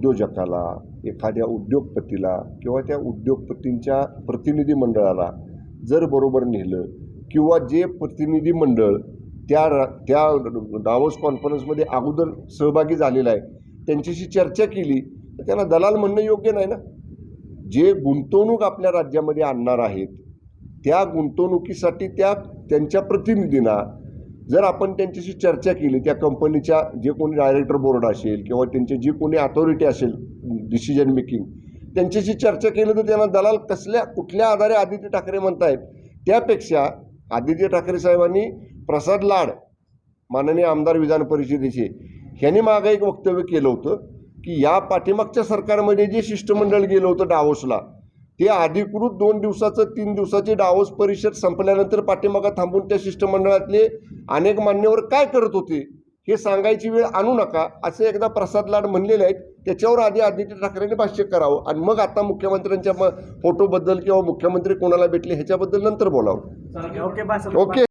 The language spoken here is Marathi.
उद्योजकाला एखाद्या उद्योगपतीला किंवा त्या उद्योगपतींच्या प्रतिनिधी मंडळाला जर बरोबर नेलं किंवा जे प्रतिनिधी मंडळ त्या रा त्या डावोस कॉन्फरन्समध्ये अगोदर सहभागी झालेला आहे त्यांच्याशी चर्चा केली तर त्यांना दलाल म्हणणं योग्य नाही ना? जे गुंतवणूक आपल्या राज्यामध्ये आणणार आहेत त्या गुंतवणुकीसाठी त्या त्यांच्या प्रतिनिधींना जर आपण त्यांच्याशी चर्चा केली त्या कंपनीच्या जे कोणी डायरेक्टर बोर्ड असेल किंवा त्यांचे जी कोणी अथॉरिटी असेल डिसिजन मेकिंग त्यांच्याशी चर्चा केली तर त्यांना दलाल कसल्या कुठल्या आधारे आदित्य ठाकरे म्हणतायत? त्यापेक्षा आदित्य ठाकरे साहेबांनी प्रसाद लाड माननीय आमदार विधान परिषदेचे ह्यांनी मागं एक वक्तव्य केलं होतं की या पाठीमागच्या सरकारमध्ये जे शिष्टमंडळ गेलं होतं डावोसला ते अधिकृत दोन दिवसाचं तीन दिवसाची डावोस परिषद संपल्यानंतर पाठीमागं थांबून त्या शिष्टमंडळातले अनेक मान्यवर काय करत होते हे सांगायची वेळ आणू नका असे एकदा प्रसाद लाड म्हणलेले आहेत. त्याच्यावर आधी आदित्य ठाकरेंनी भाष्य करावं. आणि मग आता मुख्यमंत्र्यांच्या फोटोबद्दल किंवा मुख्यमंत्री कोणाला भेटले ह्याच्याबद्दल नंतर बोलावं. ओके.